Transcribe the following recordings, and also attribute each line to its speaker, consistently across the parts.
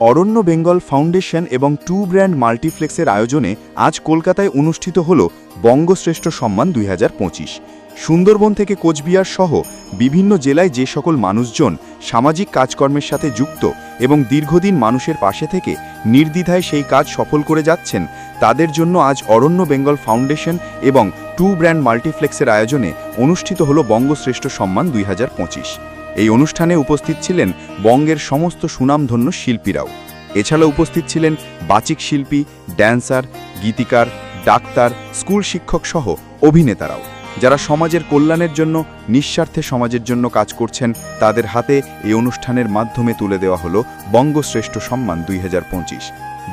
Speaker 1: অরণ্য Bengal foundation এবং two brand মাল্টিপ্লেক্সের আয়োজনে আজ কলকাতায় অনুষ্ঠিত হল বঙ্গশ্রেষ্ঠ সম্মান দুই হাজার পঁচিশ। সুন্দরবন থেকে কোচবিহার সহ বিভিন্ন জেলায় যে সকল মানুষজন সামাজিক কাজকর্মের সাথে যুক্ত এবং দীর্ঘদিন মানুষের পাশে থেকে নির্দ্বিধায় সেই কাজ সফল করে যাচ্ছেন, তাদের জন্য আজ অরণ্য বেঙ্গল ফাউন্ডেশন এবং টু ব্র্যান্ড মাল্টিপ্লেক্সের আয়োজনে অনুষ্ঠিত হল বঙ্গশ্রেষ্ঠ সম্মান দুই হাজার পঁচিশ। এই অনুষ্ঠানে উপস্থিত ছিলেন বঙ্গের সমস্ত সুনামধন্য শিল্পীরাও। এছাড়া উপস্থিত ছিলেন বাচিক শিল্পী ড্যান্সার গীতিকার, ডাক্তার স্কুল শিক্ষক সহ অভিনেতারাও। যারা সমাজের কল্যাণের জন্য, নিঃস্বার্থে সমাজের জন্য কাজ করছেন, তাদের হাতে এই অনুষ্ঠানের মাধ্যমে তুলে দেওয়া হলো বঙ্গশ্রেষ্ঠ সম্মান দুই হাজার পঁচিশ।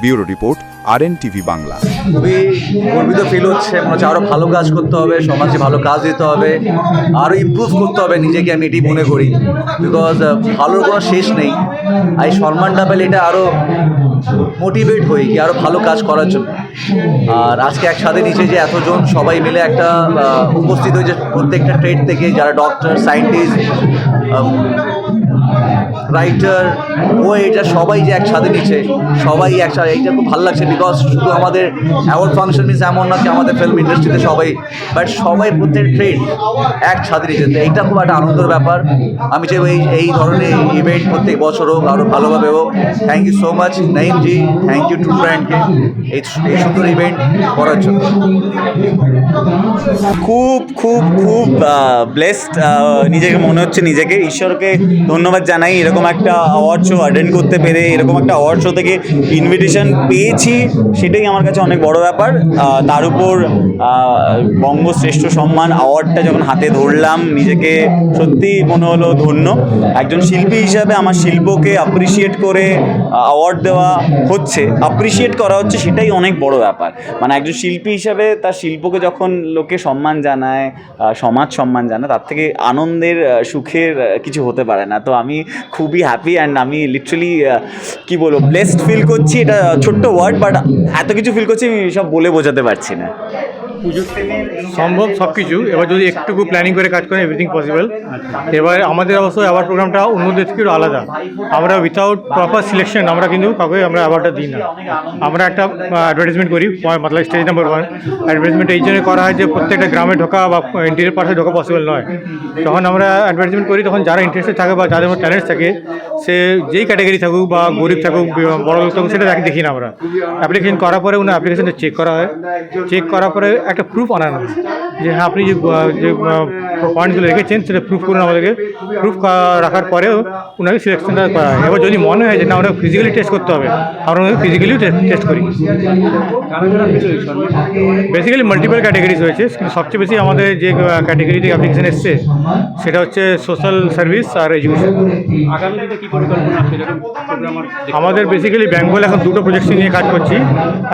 Speaker 1: Bureau report R N TV Bangla.
Speaker 2: খুবই গর্বিত ফিল হচ্ছে, মনে হচ্ছে আরও ভালো কাজ করতে হবে, সমাজে ভালো কাজ দিতে হবে আরও ইমপ্রুভ করতে হবে নিজেকে আমি এটি মনে করি। বিকজ ভালোর কোনো শেষ নেই। আর এই সম্মানটা পেলে এটা আরও মোটিভেট হই কি আরও ভালো কাজ করার জন্য। আর আজকে একসাথে নিচে যে এতজন সবাই মিলে একটা উপস্থিত হয়েছে প্রত্যেকটা ট্রেড থেকে, যারা ডক্টর সায়েন্টিস্ট রাইটার ও এটা সবাই যে একসাথে নিচ্ছে সবাই একসাথে, এইটা খুব ভালো লাগছে বিকজ শুধু আমাদের অ্যাওয়ার্ড ফাংশন মিনস এমন না যে আমাদের ফিল্ম ইন্ডাস্ট্রিতে সবাই বাট সবাই প্রত্যেক ট্রেড একসাথে নিচ্ছে তো এইটা খুব একটা আনন্দের ব্যাপার। আমি চাই এই এই ধরনের ইভেন্ট প্রত্যেক বছর হোক আরও ভালোভাবে হোক। Thank you so much Naim ji thank you too ফ্রেন্ডকে এই সুন্দর ইভেন্ট করার জন্য।
Speaker 3: খুব খুব খুব ব্লেসড নিজেকে মনে হচ্ছে নিজেকে। ঈশ্বরকে ধন্যবাদ জানাই। এরকম একটা অ্যাওয়ার্ড শো অ্যাটেন্ড করতে পেরে, এরকম একটা অ্যাওয়ার্ড শো থেকে ইনভিটেশন পেয়েছি, সেটাই আমার কাছে অনেক বড় ব্যাপার। তার উপর বঙ্গশ্রেষ্ঠ সম্মান অ্যাওয়ার্ডটা যখন হাতে ধরলাম, নিজেকে সত্যি মনে হলো ধন্য। একজন শিল্পী হিসাবে আমার শিল্পকে অ্যাপ্রিসিয়েট করে অ্যাওয়ার্ড দেওয়া হচ্ছে। অ্যাপ্রিসিয়েট করা হচ্ছে, সেটাই অনেক বড় ব্যাপার। মানে একজন শিল্পী হিসাবে তার শিল্পকে যখন লোকে সম্মান জানায় সমাজ সম্মান জানায়, তার থেকে আনন্দের সুখের কিছু হতে পারে না। তো আমি খুবই হ্যাপি অ্যান্ড আমি লিটারালি কি বলব ব্লেসড ফিল করছি এটা ছোট্ট ওয়ার্ড বাট এত কিছু ফিল করছি আমি সব বলে বোঝাতে পারছি না।
Speaker 4: সম্ভব সব কিছু। এবার যদি একটুকু প্ল্যানিং করে কাজ করেন এভরিথিং পসিবল এবার আমাদের অবশ্য অ্যাওয়ার্ড প্রোগ্রামটা অন্যদের থেকে আলাদা। আমরা উইথাউট প্রপার সিলেকশন আমরা কিন্তু কাউকে আমরা অ্যাওয়ার্ডটা দিই না। আমরা একটা অ্যাডভার্টাইজমেন্ট করি মতলব স্টেজ নাম্বার ওয়ান অ্যাডভার্টাইজমেন্ট এই জন্য করা হয় যে প্রত্যেকটা গ্রামে ঢোকা বা ইন্টেরিয়ার পাশে ঢোকা পসিবল নয়। যখন আমরা অ্যাডভার্টাইজমেন্ট করি, তখন যারা ইন্টারেস্টেড থাকে বা যাদের ট্যালেন্ট থাকে, সে যেই ক্যাটাগরি থাকুক বা গরিব থাকুক বড় লোক থাকুক, সেটা দেখি না আমরা। অ্যাপ্লিকেশন করার পরে উনি অ্যাপ্লিকেশনটা চেক করা হয়। চেক করার পরে একটা প্রুফ আনানো যে হ্যাঁ আপনি যে যে পয়েন্টগুলো রেখেছেন, সেটা প্রুফ করুন আমাদেরকে। প্রুফ রাখার পরেও ওনাকে সিলেকশনটা করা হয়। এবার যদি মনে হয় যে না, ওনাকে ফিজিক্যালি টেস্ট করতে হবে, আমরা ওনাকে ফিজিক্যালিও টেস্ট করি। বেসিক্যালি মাল্টিপল ক্যাটাগরিজ হয়েছে সবচেয়ে বেশি আমাদের যে ক্যাটাগরিতে অ্যাপ্লিকেশন এসছে, সেটা হচ্ছে সোশ্যাল সার্ভিস আর
Speaker 5: আর
Speaker 4: আমাদের বেসিক্যালি বেঙ্গল এখন দুটো প্রজেক্ট নিয়ে কাজ করছি।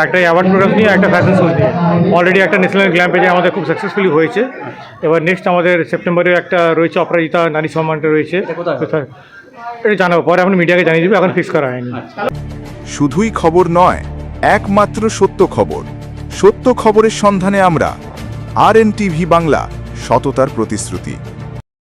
Speaker 4: একটা অ্যাওয়ার্ড প্রোগ্রাম নিয়ে, একটা ফ্যাশন শো নিয়ে। অলরেডি একটা ন্যাশনাল গ্ল্যাম এটা আমাদের খুব সাকসেসফুলি হয়েছে। এবার নেক্সট আমাদের সেপ্টেম্বরে একটা রয়েছে অপরাজিতা নারী সম্মানটা রয়েছে। এটা জানাব পরে আপনি মিডিয়াকে জানিয়ে দেবে এখন ফিক্স করা হয়নি।
Speaker 1: শুধুই খবর নয় একমাত্র সত্য খবর। সত্য খবরের সন্ধানে আমরা আর টিভি বাংলা সততার প্রতিশ্রুতি।